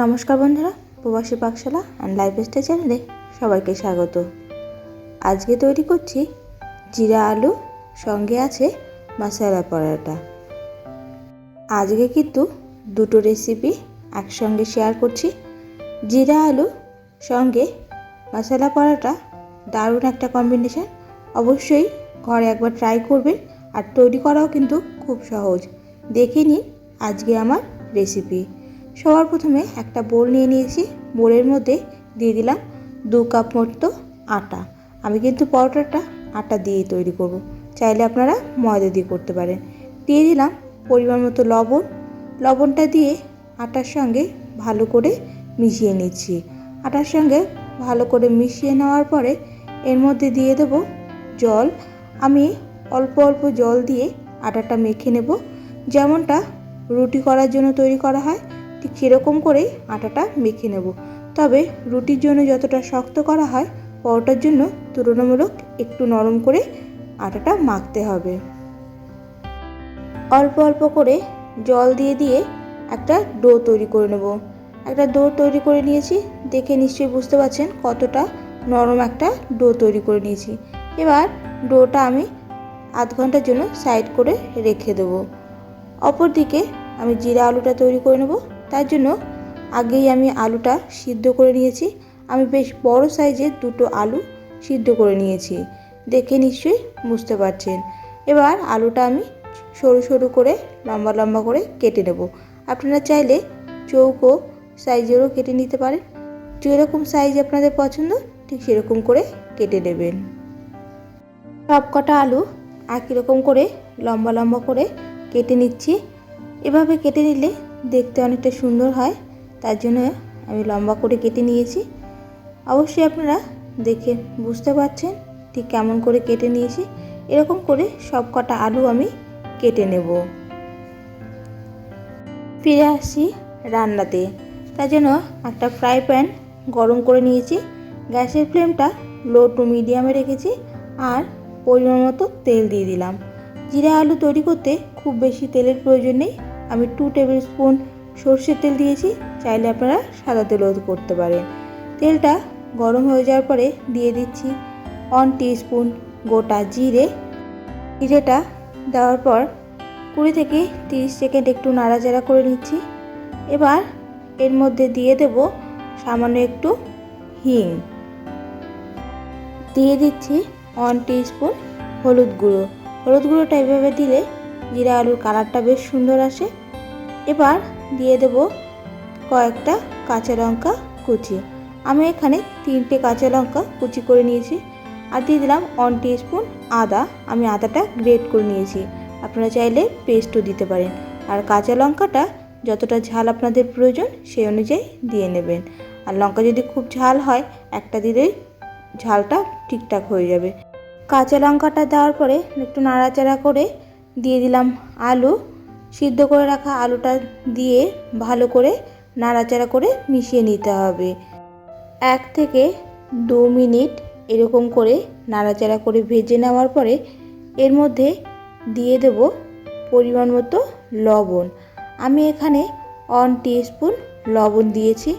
নমস্কার বন্ধুরা, প্রবাসী পাকশালা অ্যান্ড লাইফ স্টাইল চ্যানেলে সবাইকে স্বাগত। আজকে তৈরি করছি জিরা আলু, সঙ্গে আছে মশলা পরোটা। আজকে কিন্তু দুটো রেসিপি একসঙ্গে শেয়ার করছি। জিরা আলু, সঙ্গে মশলা পরোটা, দারুণ একটা কম্বিনেশন অবশ্যই ঘরে একবার ট্রাই করবেন আর তৈরি করাও কিন্তু খুব সহজ। দেখে নিন আজকে আমার রেসিপি সবার প্রথমে একটা বোল নিয়ে নিয়েছি। বোলের মধ্যে দিয়ে দিলাম দু কাপ মতো আটা। আমি কিন্তু পরোটাটা আটা দিয়েই তৈরি করব। চাইলে আপনারা ময়দা দিয়ে করতে পারেন। দিয়ে দিলাম পরিমাণ মতো লবণ। লবণটা দিয়ে আটার সঙ্গে ভালো করে মিশিয়ে নিচ্ছি। আটার সঙ্গে ভালো করে মিশিয়ে নেওয়ার পরে এর মধ্যে দিয়ে দেব জল। আমি অল্প অল্প জল দিয়ে আটাটা মেখে নেব। যেমনটা রুটি করার জন্য তৈরি করা হয় ঠিক সেরকম করেই আটাটা মেখে নেব। তবে রুটির জন্য যতটা শক্ত করা হয়, পরোটার জন্য তুলনামূলক একটু নরম করে আটাটা মাখতে হবে। অল্প অল্প করে জল দিয়ে দিয়ে একটা ডো তৈরি করে নেব। একটা ডো তৈরি করে নিয়েছি, দেখে নিশ্চয়ই বুঝতে পারছেন কতটা নরম একটা ডো তৈরি করে নিয়েছি। এবার ডোটা আমি আধ ঘণ্টার জন্য সাইড করে রেখে দেবো। অপরদিকে আমি জিরা আলুটা তৈরি করে নেব। তার জন্য আগেই আমি আলুটা সিদ্ধ করে নিয়েছি। আমি বেশ বড় সাইজের দুটো আলু সিদ্ধ করে নিয়েছি। দেখে নিশ্চয়ই বুঝতে পারছেন। এবার আলুটা আমি সরু সরু করে, লম্বা লম্বা করে কেটে নেব। আপনারা চাইলে চৌকো সাইজেরও কেটে নিতে পারেন। যেরকম সাইজ আপনাদের পছন্দ, ঠিক সেরকম করে কেটে নেবেন। সব কটা আলু একই রকম করে, লম্বা লম্বা করে কেটে নিচ্ছি। এভাবে কেটে নিলে দেখতে অনেকটা সুন্দর হয়, তার জন্য আমি লম্বা করে কেটে নিয়েছি। অবশ্যই আপনারা দেখে বুঝতে পারছেন ঠিক কেমন করে কেটে নিয়েছি। এরকম করে সব কটা আলু আমি কেটে নেব। ফিরে আসি রান্নাতে। তার জন্য একটা ফ্রাই প্যান গরম করে নিয়েছি। গ্যাসের ফ্লেমটা লো টু মিডিয়ামে রেখেছি আর পরিমাণ মতো তেল দিয়ে দিলাম। জিরা আলু তৈরি করতে খুব বেশি তেলের প্রয়োজন নেই। আমি টু টেবিল স্পুন সর্ষের তেল দিয়েছি, চাইলে আপনারা সাদা তেলও করতে পারেন। তেলটা গরম হয়ে যাওয়ার পরে দিয়ে দিচ্ছি ওয়ান স্পুন গোটা জিরে। জিরেটা দেওয়ার পর কুড়ি থেকে তিরিশ সেকেন্ড একটু নাড়াচাড়া করে নিচ্ছি। এবার এর মধ্যে দিয়ে দেব সামান্য একটু হিং। দিয়ে দিচ্ছি ওয়ান স্পুন হলুদ গুঁড়ো। হলুদ গুঁড়োটা এভাবে দিলে জিরা আলুর কালারটা বেশ সুন্দর আসে। এবার দিয়ে দেব কয়েকটা কাঁচা লঙ্কা কুচি। আমি এখানে তিনটে কাঁচা লঙ্কা কুচি করে নিয়েছি আর দিয়ে দিলাম ওয়ান স্পুন আদা। আমি আদাটা গ্রেট করে নিয়েছি। আপনারা চাইলে পেস্টও দিতে পারেন। আর কাঁচা লঙ্কাটা যতটা ঝাল আপনাদের প্রয়োজন সেই অনুযায়ী দিয়ে নেবেন। আর লঙ্কা যদি খুব ঝাল হয়, একটা দিলেই ঝালটা ঠিকঠাক হয়ে যাবে। কাঁচা লঙ্কাটা দেওয়ার পরে একটু নাড়াচাড়া করে দিয়ে দিলাম আলু। সিদ্ধ করে রাখা আলুটা দিয়ে ভালো করে নাড়াচাড়া করে মিশিয়ে নিতে হবে। এক থেকে দু মিনিট এরকম করে নাড়াচাড়া করে ভেজে নেওয়ার পরে এর মধ্যে দিয়ে দেব পরিমাণ মতো লবণ। আমি এখানে ওয়ান স্পুন লবণ দিয়েছি।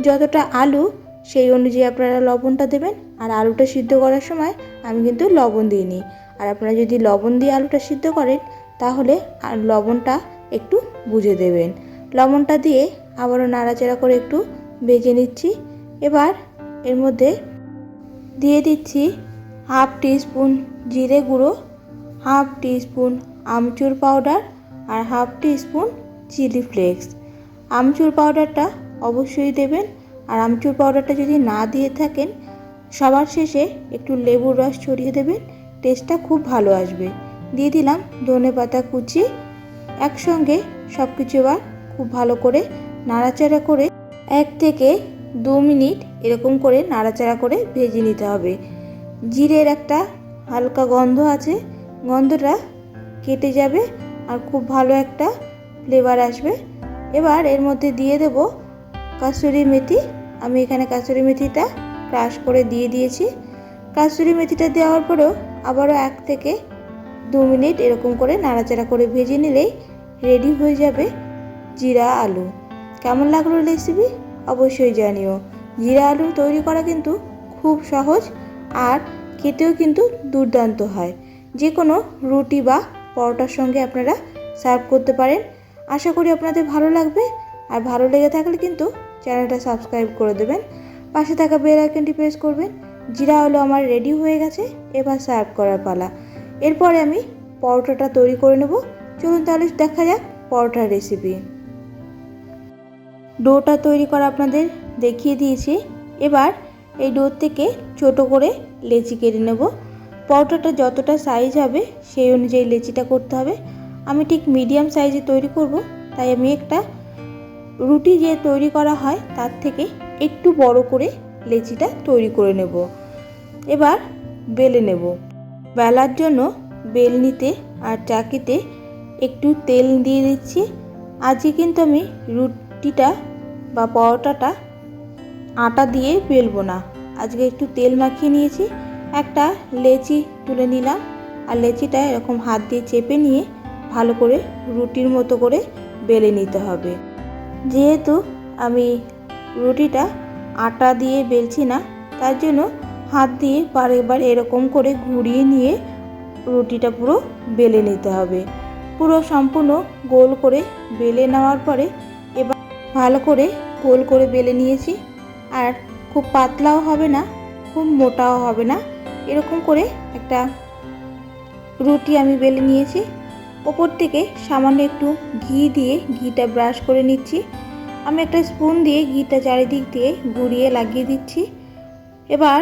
যতটা আলু, সেই অনুযায়ী আপনারা লবণটা দেবেন। আর আলুটা সিদ্ধ করার সময় আমি কিন্তু লবণ দিইনি। আর আপনারা যদি লবণ দিয়ে আলুটা সিদ্ধ করেন তাহলে আর লবণটা একটু বুঝে দেবেন। লবণটা দিয়ে আবারও নাড়াচাড়া করে একটু ভেজে নিচ্ছি। এবার এর মধ্যে দিয়ে দিচ্ছি হাফ স্পুন জিরে গুঁড়ো, হাফ স্পুন আমচুর পাউডার আর হাফ স্পুন চিলি ফ্লেক্স। আমচুর পাউডারটা অবশ্যই দেবেন। আর আমচুর পাউডারটা যদি না দিয়ে থাকেন, সবার শেষে একটু লেবুর রস ছড়িয়ে দেবেন, টেস্টটা খুব ভালো আসবে। দিয়ে দিলাম ধনে পাতা কুচি। একসঙ্গে সব কিছু এবার খুব ভালো করে নাড়াচাড়া করে এক থেকে দু মিনিট এরকম করে নাড়াচাড়া করে ভেজে নিতে হবে। জিরের একটা হালকা গন্ধ আছে, গন্ধটা কেটে যাবে আর খুব ভালো একটা ফ্লেভার আসবে। এবার এর মধ্যে দিয়ে দেব কাসুরি মেথি। আমি এখানে কাসুরি মেথিটা ক্রাশ করে দিয়ে দিয়েছি। কাসুরি মেথিটা দেওয়ার পরেও আবারও এক থেকে দু মিনিট এরকম করে নাড়াচাড়া করে ভেজে নিলেই রেডি হয়ে যাবে জিরা আলু। কেমন লাগল রেসিপি অবশ্যই জানিও। জিরা আলু তৈরি করা কিন্তু খুব সহজ আর খেতেও কিন্তু দুর্দান্ত হয়। যে কোনো রুটি বা পরোটার সঙ্গে আপনারা সার্ভ করতে পারেন। আশা করি আপনাদের ভালো লাগবে আর ভালো লেগে থাকলে কিন্তু চ্যানেলটা সাবস্ক্রাইব করে দেবেন। পাশে থাকা বেল আইকনটি প্রেস করবেন। জিরা আলু আমার রেডি হয়ে গেছে, এবার সার্ভ করার পালা। এরপরে আমি পরোটাটা তৈরি করে নেব। চলুন তাহলে দেখা যাক পরোটার রেসিপি ডোটা তৈরি করা আপনাদের দেখিয়ে দিয়েছি। এবার এই ডোর থেকে ছোট করে লেচি কেটে নেব। পরোটাটা যতটা সাইজ হবে সেই অনুযায়ী লেচিটা করতে হবে। আমি ঠিক মিডিয়াম সাইজে তৈরি করব। তাই আমি একটা রুটি যে তৈরি করা হয় তার থেকে একটু বড় করে লেচিটা তৈরি করে নেব। এবার বেলে নেব। বেলার জন্য বেলনিতে আর চাকিতে একটু তেল দিয়ে দিচ্ছি। আজকে কিন্তু আমি রুটিটা বা পরোটাটা আটা দিয়ে বেলবো না। আজকে একটু তেল মাখিয়ে নিয়েছি। একটা লেচি তুলে নিলাম আর লেচিটা এরকম হাত দিয়ে চেপে নিয়ে ভালো করে রুটির মতো করে বেলে নিতে হবে। যেহেতু আমি রুটিটা আটা দিয়ে বেলছি না, তার জন্য হাত দিয়ে বারেবার এরকম করে ঘুরিয়ে নিয়ে রুটিটা পুরো বেলে নিতে হবে। পুরো সম্পূর্ণ গোল করে বেলে নেওয়ার পরে এবার ভালো করে গোল করে বেলে নিয়েছি। আর খুব পাতলাও হবে না, খুব মোটাও হবে না। এরকম করে একটা রুটি আমি বেলে নিয়েছি। ওপর থেকে সামান্য একটু ঘি দিয়ে ঘিটা ব্রাশ করে নিচ্ছি। আমি একটা স্পুন দিয়ে ঘিটা চারিদিক দিয়ে ঘুরিয়ে লাগিয়ে দিচ্ছি। এবার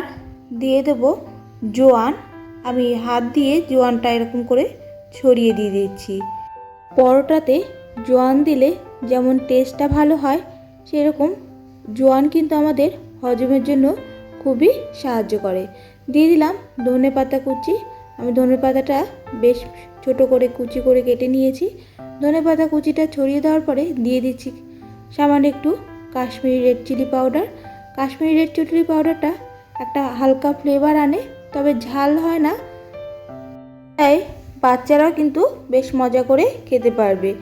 দিয়ে দেব জোয়ান। আমি হাত দিয়ে জোয়ানটা এরকম করে ছড়িয়ে দিয়ে দিচ্ছি। পরোটাতে জোয়ান দিলে যেমন টেস্টটা ভালো হয়, সেরকম জোয়ান কিন্তু আমাদের হজমের জন্য খুবই সাহায্য করে। দিয়ে দিলাম ধনে পাতা কুচি। আমি ধনে পাতাটা বেশ ছোট করে কুচি করে কেটে নিয়েছি। ধনে পাতা কুচিটা ছড়িয়ে দেওয়ার পরে দিয়ে দিচ্ছি সামান্য একটু Kashmiri red chili powder Kashmiri red chili পাউডারটা একটা হালকা ফ্লেভার আনে, তবে ঝাল হয় না। তাই বাচ্চারাও কিন্তু বেশ মজা করে খেতে পারবে।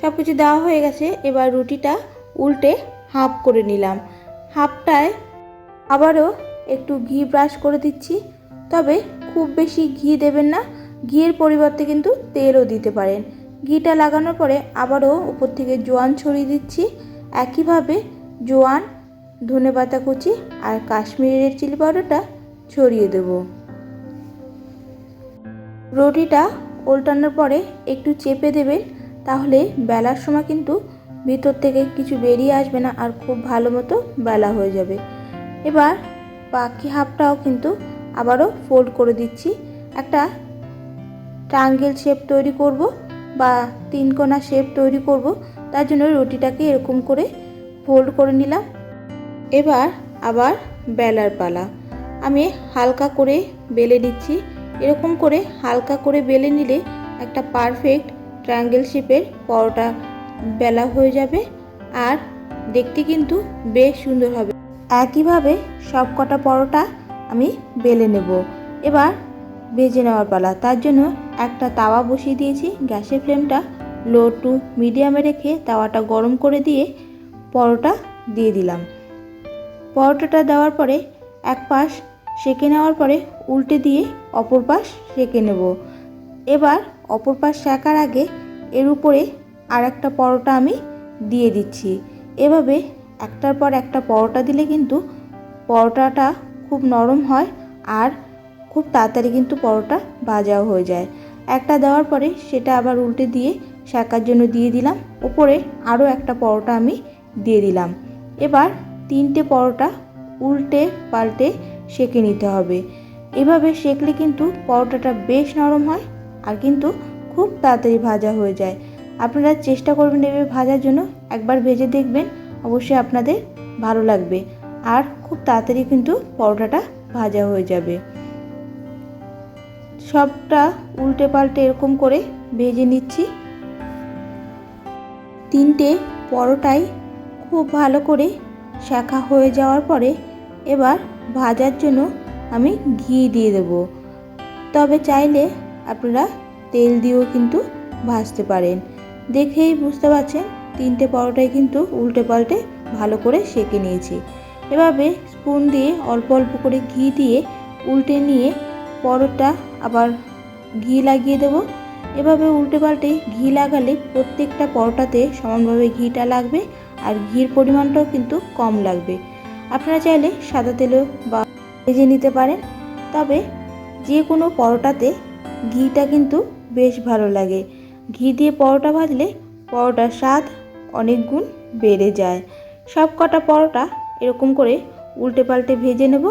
সব কিছু দেওয়া হয়ে গেছে, এবার রুটিটা উল্টে হাফ করে নিলাম। হাফটায় আবারও একটু ঘি ব্রাশ করে দিচ্ছি, তবে খুব বেশি ঘি দেবেন না। ঘিয়ের পরিবর্তে কিন্তু তেলও দিতে পারেন। ঘিটা লাগানোর পরে আবারও উপর থেকে জোয়ান ছড়িয়ে দিচ্ছি। একইভাবে জোয়ান ধনে পাতা কুচি আর কাশ্মীরি রেড চিলি পাউডারটা ছড়িয়ে দেব। রুটিটা উল্টানোর পরে একটু চেপে দেবেন, তাহলে বেলার সময় কিন্তু ভিতর থেকে কিছু বেরিয়ে আসবে না আর খুব ভালো মতো বেলা হয়ে যাবে। এবার বাকি হাফটাও কিন্তু আবারও ফোল্ড করে দিচ্ছি। একটা ট্রাঙ্গেল শেপ তৈরি করব বা তিনকোনা শেপ তৈরি করব, তার জন্য রুটিটাকে এরকম করে ফোল্ড করে নিলাম। এবার আবার বেলার পালা। আমি হালকা করে বেলে নিচ্ছি। এরকম করে হালকা করে বেলে নিলে একটা পারফেক্ট ট্রায়াঙ্গেল শেপের পরোটা বেলা হয়ে যাবে আর দেখতে কিন্তু বেশ সুন্দর হবে। একইভাবে সব কটা পরোটা আমি বেলে নেব। এবার ভেজে নেওয়ার পালা। তার জন্য একটা তাওয়া বসিয়ে দিয়েছি। গ্যাসের ফ্লেমটা লো টু মিডিয়ামে রেখে তাওয়াটা গরম করে দিয়ে পরোটা দিয়ে দিলাম। পরোটাটা দেওয়ার পরে এক পাশ সেঁকে নেওয়ার পরে উল্টে দিয়ে অপর পাশ সেঁকে নেব। এবার অপর পাশ শেখার আগে এর উপরে আর একটা পরোটা আমি দিয়ে দিচ্ছি। এভাবে একটার পর একটা পরোটা দিলে কিন্তু পরোটাটা খুব নরম হয় আর খুব তাড়াতাড়ি কিন্তু পরোটা ভাজাও হয়ে যায়। একটা দেওয়ার পরে সেটা আবার উল্টে দিয়ে শেখার জন্য দিয়ে দিলাম। ওপরে আরও একটা পরোটা আমি দিয়ে দিলাম। এবার তিনটে পরোটা উল্টে পাল্টে সেঁকে নিতে হবে। এভাবে সেঁকলে কিন্তু পরোটাটা বেশ নরম হয় আর কিন্তু খুব তাড়াতাড়ি ভাজা হয়ে যায়। আপনারা চেষ্টা করবেন এভাবে ভাজার জন্য। একবার ভেজে দেখবেন, অবশ্যই আপনাদের ভালো লাগবে আর খুব তাড়াতাড়ি কিন্তু পরোটাটা ভাজা হয়ে যাবে। সবটা উল্টে পাল্টে এরকম করে ভেজে নিচ্ছি। তিনটে পরোটাই খুব ভালো করে শাখা হয়ে যাওয়ার পরে এবার ভাজার জন্য আমি ঘি দিয়ে দেব। তবে চাইলে আপনারা তেল দিয়েও কিন্তু ভাজতে পারেন। দেখেই বুঝতে পারছেন, তিনটে পরোটাই কিন্তু উল্টে পাল্টে ভালো করে সেঁকে নিয়েছি। এভাবে স্পুন দিয়ে অল্প অল্প করে ঘি দিয়ে উল্টে নিয়ে পরোটা আবার ঘি লাগিয়ে দেব। এভাবে উল্টে পাল্টে ঘি লাগালে প্রত্যেকটা পরোটাতে সমানভাবে ঘিটা লাগবে। আর ঘির পরিমাণটাও কিন্তু কম লাগবে। আপনারা চাইলে সাদা তেলেও বা ভেজে নিতে পারেন। তবে যে কোনো পরোটাতে ঘিটা কিন্তু বেশ ভালো লাগে। ঘি দিয়ে পরোটা ভাজলে পরোটার স্বাদ অনেক গুণ বেড়ে যায়। সব কটা পরোটা এরকম করে উল্টে পাল্টে ভেজে নেব।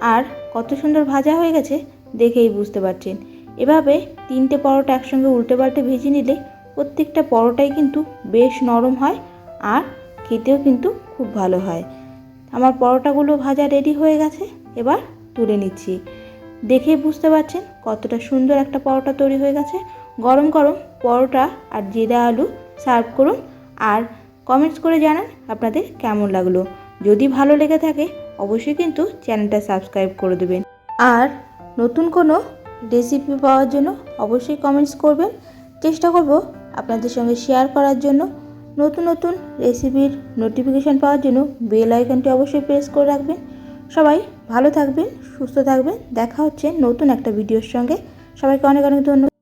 আর কত সুন্দর ভাজা হয়ে গেছে দেখেই বুঝতে পারছেন। এভাবে তিনটে পরোটা একসঙ্গে উল্টে পাল্টে ভেজে নিলে প্রত্যেকটা পরোটাই কিন্তু বেশ নরম হয়। আর খেতেও কিন্তু খুব ভালো হয়। আমার পরোটাগুলো ভাজা রেডি হয়ে গেছে, এবার তুলে নিচ্ছি। দেখে বুঝতে পারছেন কতটা সুন্দর একটা পরোটা তৈরি হয়ে গেছে। গরম গরম পরোটা আর জিরা আলু সার্ভ করুন আর কমেন্টস করে জানান আপনাদের কেমন লাগল। যদি ভালো লেগে থাকে অবশ্যই কিন্তু চ্যানেলটা সাবস্ক্রাইব করে দেবেন। আর নতুন কোনো রেসিপি পাওয়ার জন্য অবশ্যই কমেন্টস করবেন। চেষ্টা করব আপনাদের সঙ্গে শেয়ার করার জন্য। নতুন নতুন রেসিপির নোটিফিকেশান পাওয়ার জন্য বেল আইকনটি অবশ্যই প্রেস করে রাখবেন। সবাই ভালো থাকবেন, সুস্থ থাকবেন। দেখা হচ্ছে নতুন একটা ভিডিওর সঙ্গে। সবাইকে অনেক অনেক ধন্যবাদ।